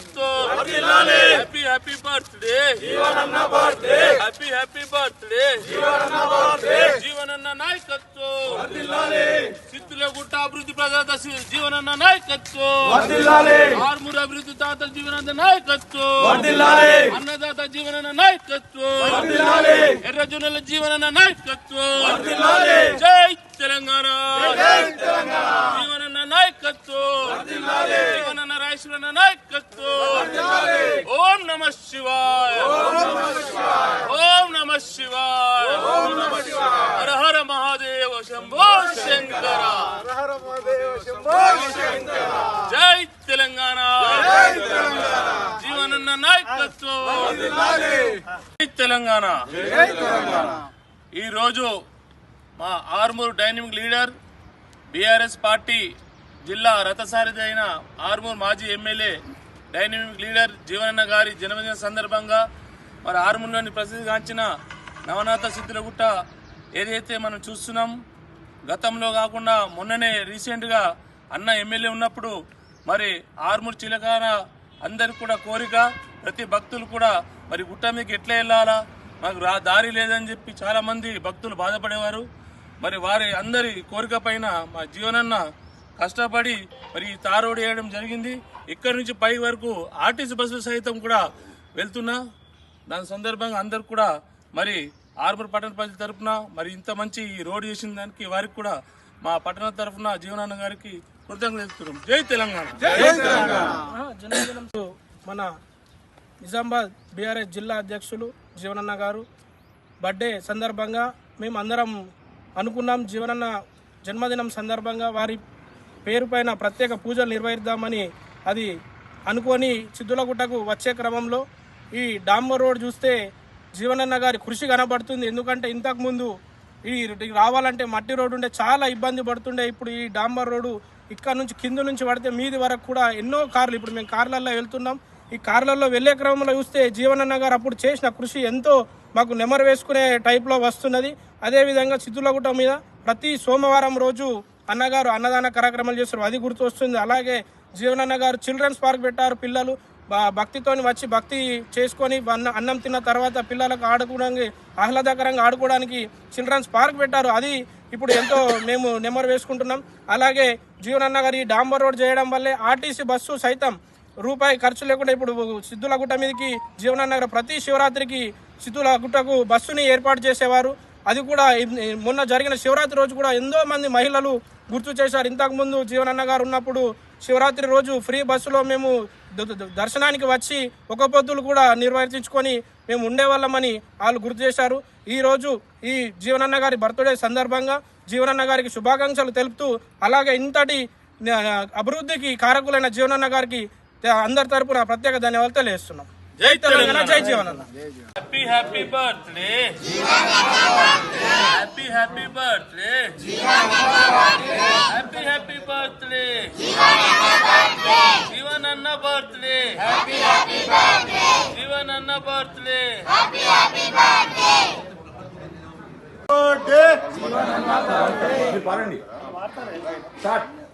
జీవనన్న నాయకత్వం happy happy birthday happy happy birthday జీవనన్న నాయకత్వం. సిద్ధులగుట్ట అభివృద్ధి ప్రదాత జీవనన్న నాయకత్వం. ఆర్మూర్ అభివృద్ధి జీవనన్న నాయకత్వం. అన్నదాత జీవనన్న నాయకత్వం. ఎర్రజొన్నల జీవనన్న నాయకత్వం. జై తెలంగాణ. జీవనన్న నాయకత్వం. జీవనన్న రాయశ్వరన్న నాయకత్వం. ఓం నమ శివాయ. ఓం నమ శివాయ. హర హర మహాదేవ శంభో శంకర. జై తెలంగాణ. జీవనన్న నాయకత్వం. జై తెలంగాణ. ఈ రోజు మా Armoor dynamic leader BRS party జిల్లా రథసారథి అయిన ఆర్మూర్ మాజీ ఎమ్మెల్యే డైనమిక్ లీడర్ జీవనన్న గారి జన్మదిన సందర్భంగా మరి ఆర్మూర్లోని ప్రసిద్ధిగాంచిన నవనాథ సిద్ధులగుట్ట ఏదైతే మనం చూస్తున్నాం గతంలో కాకుండా మొన్ననే రీసెంట్గా అన్న ఎమ్మెల్యే ఉన్నప్పుడు మరి ఆర్మూర్ చిలకాన అందరికి కూడా కోరిక ప్రతి భక్తులు కూడా మరి గుట్ట మీకు ఎట్లా వెళ్ళాలా మాకు రా దారి లేదని చెప్పి చాలామంది భక్తులు బాధపడేవారు. మరి వారి అందరి కోరిక పైన మా జీవనన్న కష్టపడి మరి ఈ తారోడు వేయడం జరిగింది. ఇక్కడి నుంచి పై వరకు ఆర్టీసీ బస్సులు సైతం కూడా వెళ్తున్నా. దాని సందర్భంగా అందరు కూడా మరి ఆర్మూర్ పట్టణ ప్రజల తరఫున మరి ఇంత మంచి ఈ రోడ్ చేసిన దానికి వారికి కూడా మా పట్టణ తరఫున జీవనాన్న గారికి కృతజ్ఞతలు తెలుపుతున్నాం. జై తెలంగాణ. జన్మదినంతో మన నిజామాబాద్ బీఆర్ఎస్ జిల్లా అధ్యక్షులు జీవనన్న గారు. బర్త్డే సందర్భంగా మేము అందరం అనుకున్నాం జీవనన్న జన్మదినం సందర్భంగా వారి పేరు పైన ప్రత్యేక పూజలు నిర్వహిద్దామని అది అనుకొని చిద్దులగుట్టకు వచ్చే క్రమంలో ఈ డాంబర్ రోడ్ చూస్తే జీవనన్న గారి కృషి కనబడుతుంది. ఎందుకంటే ఇంతకుముందు ఈ రావాలంటే మట్టి రోడ్డు ఉండే చాలా ఇబ్బంది పడుతుండే. ఇప్పుడు ఈ డాంబర్ రోడ్డు ఇక్కడ నుంచి కింద నుంచి పడితే మీది వరకు కూడా ఎన్నో కార్లు ఇప్పుడు మేము కార్లలో వెళ్తున్నాం. ఈ కార్లలో వెళ్ళే క్రమంలో చూస్తే జీవనన్న గారు అప్పుడు చేసిన కృషి ఎంతో మాకు నెమరు వేసుకునే టైప్లో వస్తున్నది. అదేవిధంగా సిద్ధులగుట్ట మీద ప్రతి సోమవారం రోజు అన్నగారు అన్నదాన కార్యక్రమాలు చేస్తారు అది గుర్తు వస్తుంది అలాగే జీవనన్న గారు చిల్డ్రన్స్ పార్క్ పెట్టారు పిల్లలు. భక్తితోని వచ్చి భక్తి చేసుకొని అన్న అన్నం తిన్న తర్వాత పిల్లలకు ఆడుకోవడానికి ఆహ్లాదకరంగా ఆడుకోవడానికి చిల్డ్రన్స్ పార్క్ పెట్టారు. అది ఇప్పుడు ఎంతో మేము నెమరు వేసుకుంటున్నాం. అలాగే జీవనన్న గారు ఈ డాంబర్ రోడ్ చేయడం వల్లే ఆర్టీసీ బస్సు సైతం రూపాయి ఖర్చు లేకుండా ఇప్పుడు సిద్ధులగుట్ట మీదకి జీవనన్న గారు ప్రతి శివరాత్రికి సిద్ధులగుట్టకు బస్సుని ఏర్పాటు చేసేవారు. అది కూడా మొన్న జరిగిన శివరాత్రి రోజు కూడా ఎంతో మంది మహిళలు గుర్తు చేశారు. ఇంతకుముందు జీవనన్న గారు ఉన్నప్పుడు శివరాత్రి రోజు ఫ్రీ బస్సులో మేము దర్శనానికి వచ్చి ఒక పొద్దులు కూడా నిర్వర్తించుకొని మేము ఉండేవాళ్ళమని వాళ్ళు గుర్తు చేశారు. ఈ రోజు ఈ జీవనన్న గారి బర్త్డే సందర్భంగా జీవనన్న గారికి శుభాకాంక్షలు తెలుపుతూ అలాగే ఇంతటి అభివృద్ధికి కారకులైన జీవనన్న గారికి అందరి తరపున ప్రత్యేక ధన్యవాదాలు తెలియజేస్తున్నాం. జై తెలంగాణ తెలంగాణ జై జీవనన్న. Happy happy birthday happy happy birthday happy happy birthday జీవనన్న birthday జీవనన్న బర్త్డే Happy